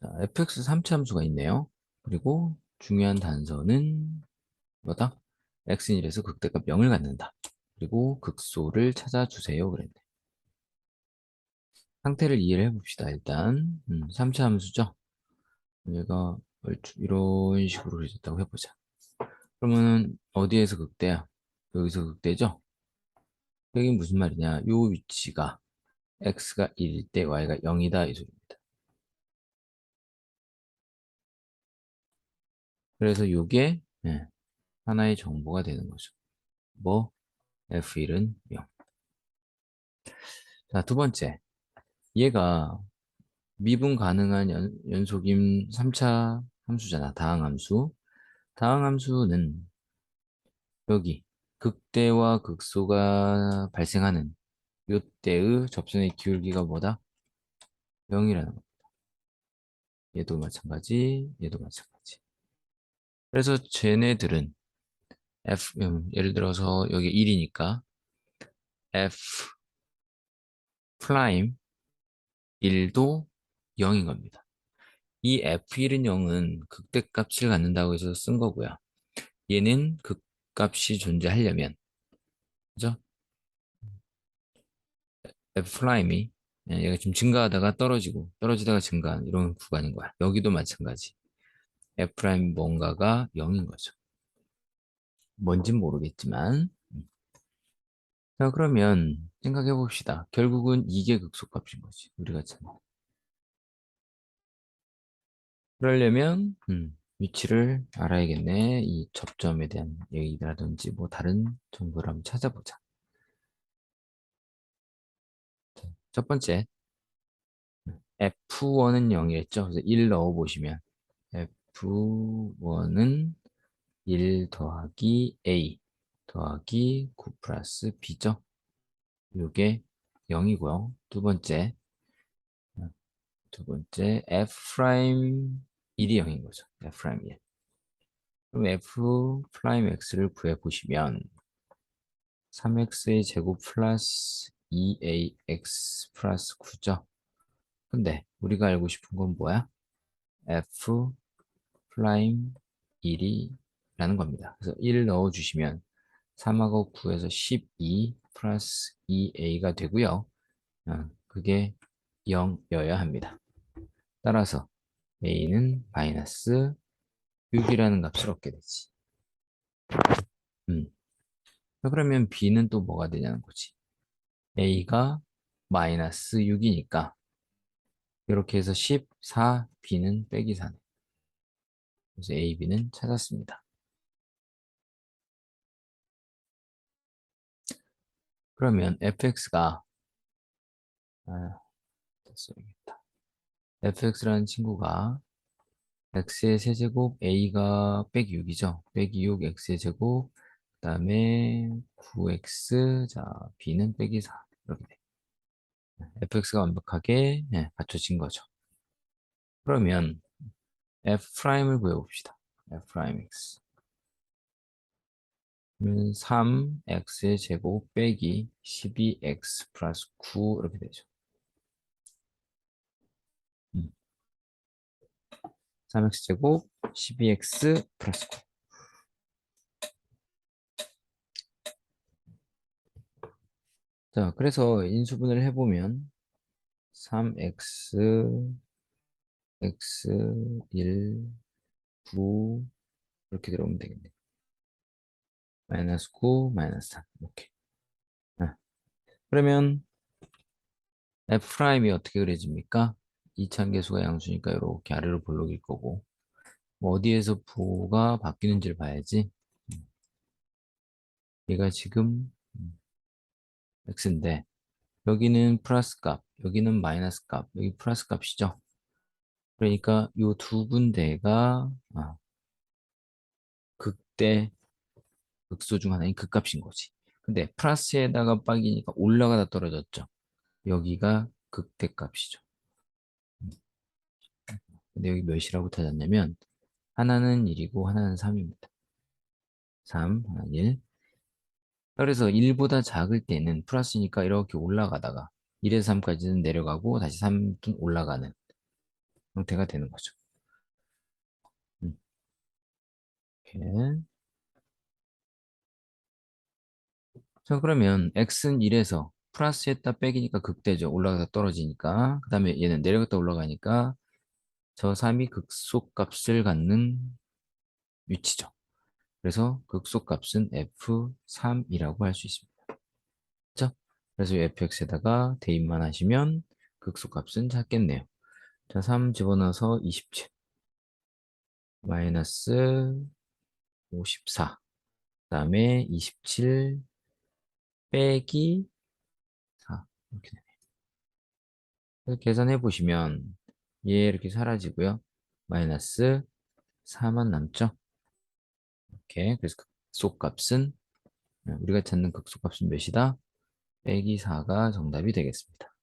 자, fx 3차 함수가 있네요. 그리고 중요한 단서는 뭐다? x는 1에서 극대값 0을 갖는다. 그리고 극소를 찾아주세요. 그랬네. 상태를 이해를 해봅시다. 일단 음, 3차 함수죠. 얘가 얼추 이런 식으로 그려졌다고 해보자. 그러면 어디에서 극대야? 여기서 극대죠? 여기 무슨 말이냐? 요 위치가 x가 1일 때 y가 0이다 이 소리 그래서 요게 예, 하나의 정보가 되는 거죠. 뭐 f1은 0. 자, 두 번째. 얘가 미분 가능한 연, 연속임 3차 함수잖아. 다항함수. 다항함수는 여기 극대와 극소가 발생하는 요때의 접선의 기울기가 뭐다? 0이라는 겁니다. 얘도 마찬가지, 얘도 마찬가지. 그래서 쟤네들은 f, 음, 예를 들어서 여기 1이니까 f 프라임 1도 0인 겁니다. 이 f1은 0은 극대값을 갖는다고 해서 쓴 거고요. 얘는 극값이 존재하려면 그죠? f 프라임이 예, 얘가 좀 증가하다가 떨어지고 떨어지다가 증가하는 이런 구간인 거야. 여기도 마찬가지. F 프라임 뭔가가 0인 거죠. 뭔진 모르겠지만 자 그러면 생각해 봅시다. 결국은 이게 극소값인 거지. 우리가 찾는. 그러려면 음, 위치를 알아야겠네. 이 접점에 대한 얘기라든지 뭐 다른 정보를 한번 찾아보자. 자, 첫 번째 F1은 0이었죠. 그래서 1 넣어보시면 F1은 1 더하기 A 더하기 9 플러스 B죠. 이게 0이고요. 두 번째 두 번째 F 프라임 1이 0인 거죠. F 프라임 1. 그럼 F 프라임 X를 구해 보시면 3X의 제곱 플러스 2AX 플러스 9죠. 근데 우리가 알고 싶은 건 뭐야? F 프라임 1이 라는 겁니다. 그래서 1 넣어주시면 3하고 9에서 12 플러스 2a가 되고요. 어, 그게 0여야 합니다. 따라서 a는 마이너스 6이라는 값을 얻게 되지. 음. 그러면 b는 또 뭐가 되냐는 거지. a가 마이너스 6이니까 이렇게 해서 14, b는 빼기 4네. 그래서 a, b는 찾았습니다. 그러면 fx가 아, 써야겠다. fx라는 친구가 x의 세제곱 a가 빼기 6이죠. 빼기 6 x의 제곱 그 다음에 9x 자 b는 빼기 4 이렇게 돼. fx가 완벽하게 네, 갖춰진 거죠. 그러면 f'을 구해봅시다. f'x 그러면 3x의 제곱 빼기 12x 플러스 9 이렇게 되죠. 3x 제곱 12x 플러스 9 자, 그래서 인수분해를 해보면 3x x 1 9 이렇게 들어오면 되겠네. 마이너스 9 마이너스 3 이렇게. 아. 그러면 f'이 어떻게 그려집니까? 이차계수가 양수니까 이렇게 아래로 볼록일 거고 뭐 어디에서 부호가 바뀌는지를 봐야지 얘가 지금 x인데 여기는 플러스 값 여기는 마이너스 값 여기 플러스 값이죠 그러니까 이두 군데가 아, 극대 극소 중 하나인 극값인 거지 근데 플러스에다가 빠기니까 올라가다 떨어졌죠 여기가 극대값이죠 근데 여기 몇이라고 찾았냐면 하나는 1이고 하나는 3입니다. 3, 하나 1. 그래서 1보다 작을 때는 플러스니까 이렇게 올라가다가 1에서 3까지는 내려가고 다시 3은 올라가는 형태가 되는 거죠. 음. 이렇게. 자, 그러면 x는 1에서 플러스 했다 빼기니까 극대죠. 올라가다 떨어지니까. 그 다음에 얘는 내려갔다 올라가니까 저 3이 극소값을 갖는 위치죠. 그래서 극소값은 f3이라고 할 수 있습니다. 그렇죠? 그래서 fx에다가 대입만 하시면 극소값은 찾겠네요. 자, 3 집어넣어서 27 마이너스 54 그 다음에 27 빼기 4 이렇게 되네요. 계산해 보시면 얘 이렇게 사라지고요. 마이너스 4만 남죠. 이렇게 그래서 극소값은 우리가 찾는 극소값은 몇이다? 빼기 4가 정답이 되겠습니다.